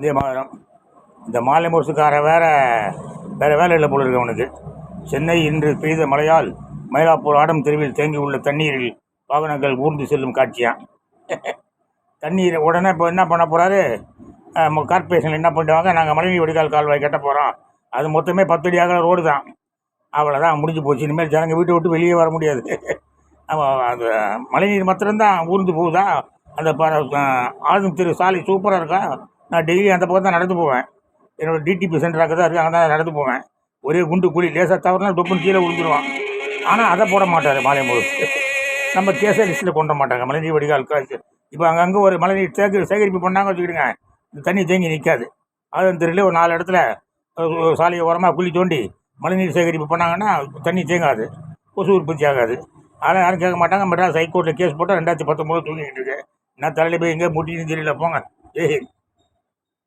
இந்திய மாநிலம். இந்த மாலை முரசுக்கார வேற வேற வேலை இல்லை போல இருக்கு அவனுக்கு. சென்னை இன்று பெய்த மழையால் மயிலாப்பூர் ஆடம் தெருவில் தேங்கி உள்ள தண்ணீரில் வாகனங்கள் ஊர்ந்து செல்லும் காட்சியான் தண்ணீர் உடனே இப்போ என்ன பண்ண போகிறாரு கார்பரேஷனில் என்ன பண்ணுவாங்க நாங்கள் மழைநீர் வடிகால் கால்வாய் கட்ட போகிறோம் அது மொத்தமே பத்து அடி அகல ரோடு தான். அவ்வளோதான் முடிஞ்சு போச்சு. இனிமேல் ஜனங்க வீட்டை விட்டு வெளியே வர முடியாது. ஆமாம் அது மழைநீர் மாத்திரம்தான் ஊர்ந்து போகுதா? அந்த ப ஆளும் திரு சாலை சூப்பராக இருக்கா? நான் டெய்லி அந்த பக்கம் தான் நடந்து போவேன். என்னோட டிடிபி சென்டர் தான் இருக்குது அங்கே தான் நடந்து போவேன். ஒரே குண்டு குழி லேசாக தவறுனா டொப்புன்னு கீழே விழுந்துருவான். ஆனால் அதை போட மாட்டார் மாலை முழுசு நம்ம கேச லிஸ்ட்டில் கொண்டு மாட்டாங்க. மழைநீர் வடிகால் காசு இப்போ அங்கங்கே ஒரு மழைநீர் சேகரி சேகரிப்பு பண்ணாங்க வச்சுக்கிடுங்க. இந்த தண்ணி தேங்கி நிற்காது அது தெரியல ஒரு நாலு இடத்துல சாலையை ஓரமாக குழி தோண்டி மழைநீர் சேகரிப்பு பண்ணாங்கன்னா தண்ணி தேங்காது. கொசு உற்பத்தி ஆகாது. அதெல்லாம் யாரும் கேட்க மாட்டாங்க. மெட்ராஸ் ஹைகோர்ட்டில் கேஸ் போட்டால் ரெண்டாயிரத்தி பத்தொம்போது தூங்கிக்கிட்டு இருக்கு என்ன தலையில் போய் எங்கே முட்டின்னு தெரியல போங்க. ஏய்